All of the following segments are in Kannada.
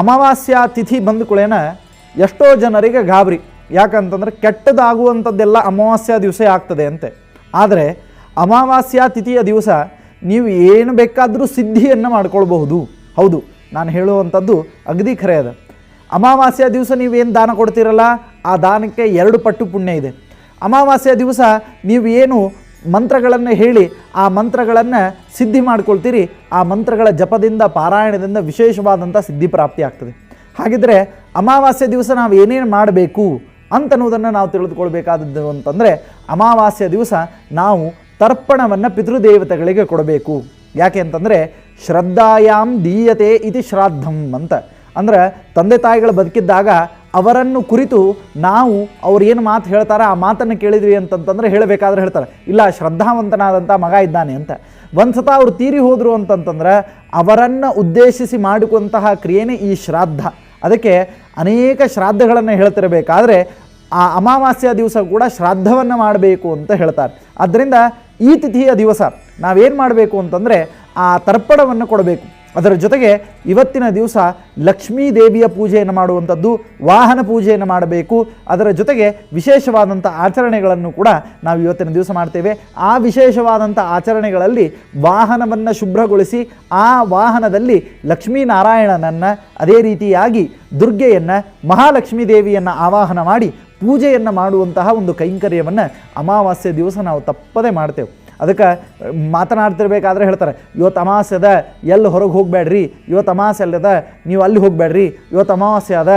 ಅಮಾವಾಸ್ಯ ತಿಥಿ ಬಂದ ಕೂಡೇನ ಎಷ್ಟೋ ಜನರಿಗೆ ಗಾಬರಿ. ಯಾಕಂತಂದ್ರೆ ಕೆಟ್ಟದಾಗುವಂಥದ್ದೆಲ್ಲ ಅಮಾವಾಸ್ಯಾ ದಿವಸ ಆಗ್ತದೆ ಅಂತೆ. ಆದರೆ ಅಮಾವಾಸ್ಯಾ ತಿಥಿಯ ದಿವಸ ನೀವು ಏನು ಬೇಕಾದರೂ ಸಿದ್ಧಿಯನ್ನು ಮಾಡ್ಕೊಳ್ಬಹುದು. ಹೌದು, ನಾನು ಹೇಳುವಂಥದ್ದು ಅಗದಿ ಖರೆ ಅದ. ಅಮಾವಾಸ್ಯ ದಿವಸ ನೀವೇನು ದಾನ ಕೊಡ್ತೀರಲ್ಲ, ಆ ದಾನಕ್ಕೆ ಎರಡು ಪಟ್ಟು ಪುಣ್ಯ ಇದೆ. ಅಮಾವಾಸ್ಯ ದಿವಸ ನೀವು ಏನು ಮಂತ್ರಗಳನ್ನು ಹೇಳಿ, ಆ ಮಂತ್ರಗಳನ್ನು ಸಿದ್ಧಿ ಮಾಡ್ಕೊಳ್ತೀರಿ, ಆ ಮಂತ್ರಗಳ ಜಪದಿಂದ, ಪಾರಾಯಣದಿಂದ ವಿಶೇಷವಾದಂಥ ಸಿದ್ಧಿ ಪ್ರಾಪ್ತಿ ಆಗ್ತದೆ. ಹಾಗಿದ್ರೆ ಅಮಾವಾಸ್ಯ ದಿವಸ ನಾವು ಏನೇನು ಮಾಡಬೇಕು ಅಂತನ್ನುವುದನ್ನು ನಾವು ತಿಳಿದುಕೊಳ್ಬೇಕಾದದ್ದು ಅಂತಂದರೆ, ಅಮಾವಾಸ್ಯ ದಿವಸ ನಾವು ತರ್ಪಣವನ್ನು ಪಿತೃದೇವತೆಗಳಿಗೆ ಕೊಡಬೇಕು. ಯಾಕೆ ಅಂತಂದರೆ ಶ್ರದ್ಧಾಯಾಮ್ ದೀಯತೆ ಇತಿ ಶ್ರಾದ್ದಂ ಅಂತ. ಅಂದ್ರೆ, ತಂದೆ ತಾಯಿಗಳು ಬದುಕಿದ್ದಾಗ ಅವರನ್ನು ಕುರಿತು ನಾವು ಅವ್ರು ಏನು ಮಾತು ಹೇಳ್ತಾರೆ ಆ ಮಾತನ್ನು ಕೇಳಿದ್ವಿ ಅಂತಂತಂದ್ರೆ ಹೇಳಬೇಕಾದ್ರೆ ಹೇಳ್ತಾರೆ. ಇಲ್ಲ ಶ್ರದ್ಧಾವಂತನಾದಂಥ ಮಗ ಇದ್ದಾನೆ ಅಂತ. ಒಂದು ಸತ ಅವ್ರು ತೀರಿ ಹೋದರು ಅಂತಂತಂದ್ರೆ ಅವರನ್ನು ಉದ್ದೇಶಿಸಿ ಮಾಡಿಕೊಂತಹ ಕ್ರಿಯೆನೇ ಈ ಶ್ರಾದ್ದ. ಅದಕ್ಕೆ ಅನೇಕ ಶ್ರಾದ್ದಗಳನ್ನು ಹೇಳ್ತಿರಬೇಕಾದ್ರೆ ಆ ಅಮಾವಾಸ್ಯ ದಿವಸ ಕೂಡ ಶ್ರಾದ್ದವನ್ನು ಮಾಡಬೇಕು ಅಂತ ಹೇಳ್ತಾರೆ. ಆದ್ದರಿಂದ ಈ ತಿಥಿಯ ದಿವಸ ನಾವೇನು ಮಾಡಬೇಕು ಅಂತಂದರೆ ಆ ತರ್ಪಣವನ್ನು ಕೊಡಬೇಕು. ಅದರ ಜೊತೆಗೆ ಇವತ್ತಿನ ದಿವಸ ಲಕ್ಷ್ಮೀ ದೇವಿಯ ಪೂಜೆಯನ್ನು ಮಾಡುವಂಥದ್ದು, ವಾಹನ ಪೂಜೆಯನ್ನು ಮಾಡಬೇಕು. ಅದರ ಜೊತೆಗೆ ವಿಶೇಷವಾದಂಥ ಆಚರಣೆಗಳನ್ನು ಕೂಡ ನಾವು ಇವತ್ತಿನ ದಿವಸ ಮಾಡ್ತೇವೆ. ಆ ವಿಶೇಷವಾದಂಥ ಆಚರಣೆಗಳಲ್ಲಿ ವಾಹನವನ್ನು ಶುಭ್ರಗೊಳಿಸಿ, ಆ ವಾಹನದಲ್ಲಿ ಲಕ್ಷ್ಮೀನಾರಾಯಣನನ್ನು ಅದೇ ರೀತಿಯಾಗಿ ದುರ್ಗೆಯನ್ನು, ಮಹಾಲಕ್ಷ್ಮೀ ದೇವಿಯನ್ನು ಆವಾಹನ ಮಾಡಿ ಪೂಜೆಯನ್ನು ಮಾಡುವಂತಹ ಒಂದು ಕೈಂಕರ್ಯವನ್ನು ಅಮಾವಾಸ್ಯೆ ದಿವಸ ನಾವು ತಪ್ಪದೇ ಮಾಡ್ತೇವೆ. ಅದಕ್ಕೆ ಮಾತನಾಡ್ತಿರ್ಬೇಕಾದ್ರೆ ಹೇಳ್ತಾರೆ, ಇವತ್ತು ಅಮಾವಾಸ್ಯೆ ಅದ, ಎಲ್ಲಿ ಹೊರಗೆ ಹೋಗಬೇಡ್ರಿ? ಇವತ್ತು ಅಮಾವಾಸ್ಯೆ ಅಲ್ಲದ, ನೀವು ಅಲ್ಲಿ ಹೋಗಬೇಡ್ರಿ? ಇವತ್ತು ಅಮಾವಾಸ್ಯೆ ಅದ,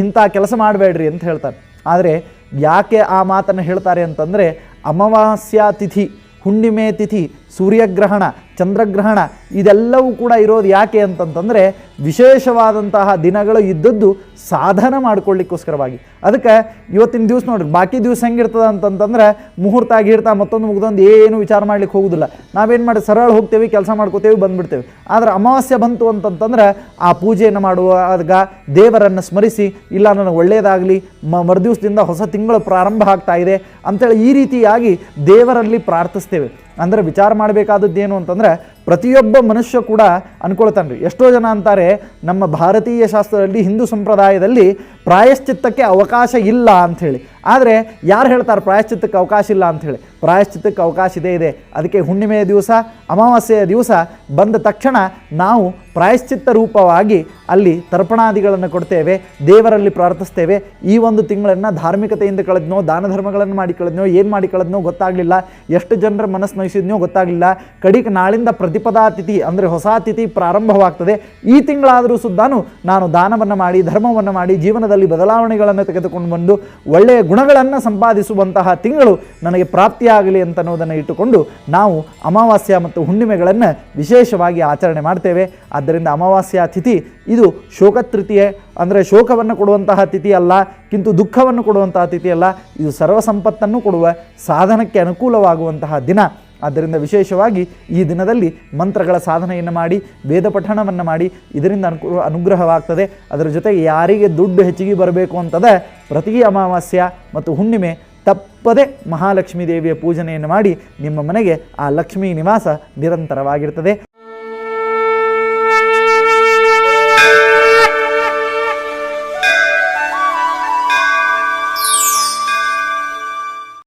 ಇಂಥ ಕೆಲಸ ಮಾಡಬೇಡ್ರಿ ಅಂತ ಹೇಳ್ತಾರೆ. ಆದರೆ ಯಾಕೆ ಆ ಮಾತನ್ನು ಹೇಳ್ತಾರೆ ಅಂತಂದರೆ, ಅಮಾವಾಸ್ಯ ತಿಥಿ, ಹುಣ್ಣಿಮೆ ತಿಥಿ ಸೂರ್ಯಗ್ರಹಣ, ಚಂದ್ರಗ್ರಹಣ ಇದೆಲ್ಲವೂ ಕೂಡ ಇರೋದು ಯಾಕೆ ಅಂತಂತಂದರೆ ವಿಶೇಷವಾದಂತಹ ದಿನಗಳು ಇದ್ದದ್ದು ಸಾಧನ ಮಾಡ್ಕೊಳ್ಳಿಕ್ಕೋಸ್ಕರವಾಗಿ. ಅದಕ್ಕೆ ಇವತ್ತಿನ ದಿವಸ ನೋಡ್ರಿ, ಬಾಕಿ ದಿವಸ ಹೆಂಗಿರ್ತದೆ ಅಂತಂತಂದ್ರೆ ಮುಹೂರ್ತ ಆಗಿರ್ತಾ ಮತ್ತೊಂದು ಮುಗ್ದೊಂದು ಏನು ವಿಚಾರ ಮಾಡ್ಲಿಕ್ಕೆ ಹೋಗುದಿಲ್ಲ. ನಾವೇನು ಮಾಡಿ ಸರಳ ಹೋಗ್ತೇವೆ, ಕೆಲಸ ಮಾಡ್ಕೋತೇವೆ, ಬಂದ್ಬಿಡ್ತೇವೆ. ಆದರೆ ಅಮಾವಾಸ್ಯೆ ಬಂತು ಅಂತಂತಂದ್ರೆ ಆ ಪೂಜೆಯನ್ನು ಮಾಡುವಾಗ ದೇವರನ್ನು ಸ್ಮರಿಸಿ, ಇಲ್ಲ ನನಗೆ ಒಳ್ಳೆಯದಾಗಲಿ ಮ ಮರುದಿವಸದಿಂದ ಹೊಸ ತಿಂಗಳು ಪ್ರಾರಂಭ ಆಗ್ತಾ ಇದೆ ಅಂತೇಳಿ ಈ ರೀತಿಯಾಗಿ ದೇವರಲ್ಲಿ ಪ್ರಾರ್ಥಿಸ್ತೇವೆ. ಅಂದರೆ ವಿಚಾರ ಮಾಡಬೇಕಾದದ್ದೇನು ಅಂತಂದರೆ ಪ್ರತಿಯೊಬ್ಬ ಮನುಷ್ಯ ಕೂಡ ಅನ್ಕೊಳ್ತಾನೆ ರೀ ಎಷ್ಟೋ ಜನ ಅಂತಾರೆ, ನಮ್ಮ ಭಾರತೀಯ ಶಾಸ್ತ್ರದಲ್ಲಿ, ಹಿಂದೂ ಸಂಪ್ರದಾಯದಲ್ಲಿ ಪ್ರಾಯಶ್ಚಿತ್ತಕ್ಕೆ ಅವಕಾಶ ಇಲ್ಲ ಅಂಥೇಳಿ. ಆದರೆ ಯಾರು ಹೇಳ್ತಾರೆ ಪ್ರಾಯಶ್ಚಿತ್ತಕ್ಕೆ ಅವಕಾಶ ಇಲ್ಲ ಅಂಥೇಳಿ? ಪ್ರಾಯಶ್ಚಿತ್ತಕ್ಕೆ ಅವಕಾಶ ಇದೆ ಇದೆ. ಅದಕ್ಕೆ ಹುಣ್ಣಿಮೆಯ ದಿವಸ, ಅಮಾವಾಸ್ಯೆಯ ದಿವಸ ಬಂದ ತಕ್ಷಣ ನಾವು ಪ್ರಾಯಶ್ಚಿತ್ತ ರೂಪವಾಗಿ ಅಲ್ಲಿ ತರ್ಪಣಾದಿಗಳನ್ನು ಕೊಡ್ತೇವೆ, ದೇವರಲ್ಲಿ ಪ್ರಾರ್ಥಿಸ್ತೇವೆ. ಈ ಒಂದು ತಿಂಗಳನ್ನು ಧಾರ್ಮಿಕತೆಯಿಂದ ಕಳೆದ್ನೋ, ದಾನ ಧರ್ಮಗಳನ್ನು ಮಾಡಿ ಕಳೆದ್ನೋ, ಏನು ಮಾಡಿ ಕಳೆದ್ನೋ ಗೊತ್ತಾಗಲಿಲ್ಲ. ಎಷ್ಟು ಜನರ ಮನಸ್ಸು ನೋಯಿಸಿದ್ನೋ ಗೊತ್ತಾಗಲಿಲ್ಲ. ಕಡಿಗೆ ನಾಳಿಂದ ಪ್ರತಿಪದಾತಿಥಿ ಅಂದರೆ ಹೊಸ ತಿಥಿ ಪ್ರಾರಂಭವಾಗ್ತದೆ. ಈ ತಿಂಗಳಾದರೂ ಸುದ್ದಾನು ನಾನು ದಾನವನ್ನು ಮಾಡಿ, ಧರ್ಮವನ್ನು ಮಾಡಿ, ಜೀವನದಲ್ಲಿ ಬದಲಾವಣೆಗಳನ್ನು ತೆಗೆದುಕೊಂಡು ಬಂದು ಒಳ್ಳೆಯ ಗುಣಗಳನ್ನು ಸಂಪಾದಿಸುವಂತಹ ತಿಂಗಳು ನನಗೆ ಪ್ರಾಪ್ತಿಯಾಗಲಿ ಅಂತ ಅನ್ನೋದನ್ನು ಇಟ್ಟುಕೊಂಡು ನಾವು ಅಮಾವಾಸ್ಯ ಮತ್ತು ಹುಣ್ಣಿಮೆಗಳನ್ನು ವಿಶೇಷವಾಗಿ ಆಚರಣೆ ಮಾಡ್ತೇವೆ. ಆದ್ದರಿಂದ ಅಮಾವಾಸ್ಯ ತಿಥಿ ಇದು ಶೋಕ ತೃತೀಯ ಅಂದರೆ ಶೋಕವನ್ನು ಕೊಡುವಂತಹ ತಿಥಿ ಅಲ್ಲ, ಕಿಂತು ದುಃಖವನ್ನು ಕೊಡುವಂತಹ ತಿಥಿಯಲ್ಲ ಇದು ಸರ್ವ ಸಂಪತ್ತನ್ನು ಕೊಡುವ, ಸಾಧನಕ್ಕೆ ಅನುಕೂಲವಾಗುವಂತಹ ದಿನ. ಆದ್ದರಿಂದ ವಿಶೇಷವಾಗಿ ಈ ದಿನದಲ್ಲಿ ಮಂತ್ರಗಳ ಸಾಧನೆಯನ್ನು ಮಾಡಿ, ವೇದ ಪಠಣವನ್ನು ಮಾಡಿ, ಇದರಿಂದ ಅನುಕೂಲ ಅನುಗ್ರಹವಾಗ್ತದೆ. ಅದರ ಜೊತೆಗೆ ಯಾರಿಗೆ ದುಡ್ಡು ಹೆಚ್ಚಿಗೆ ಬರಬೇಕು ಅಂತದ, ಪ್ರತಿ ಅಮಾವಾಸ್ಯ ಮತ್ತು ಹುಣ್ಣಿಮೆ ತಪ್ಪದೆ ಮಹಾಲಕ್ಷ್ಮೀ ದೇವಿಯ ಪೂಜನೆಯನ್ನು ಮಾಡಿ ನಿಮ್ಮ ಮನೆಗೆ ಆ ಲಕ್ಷ್ಮೀ ನಿವಾಸ ನಿರಂತರವಾಗಿರ್ತದೆ.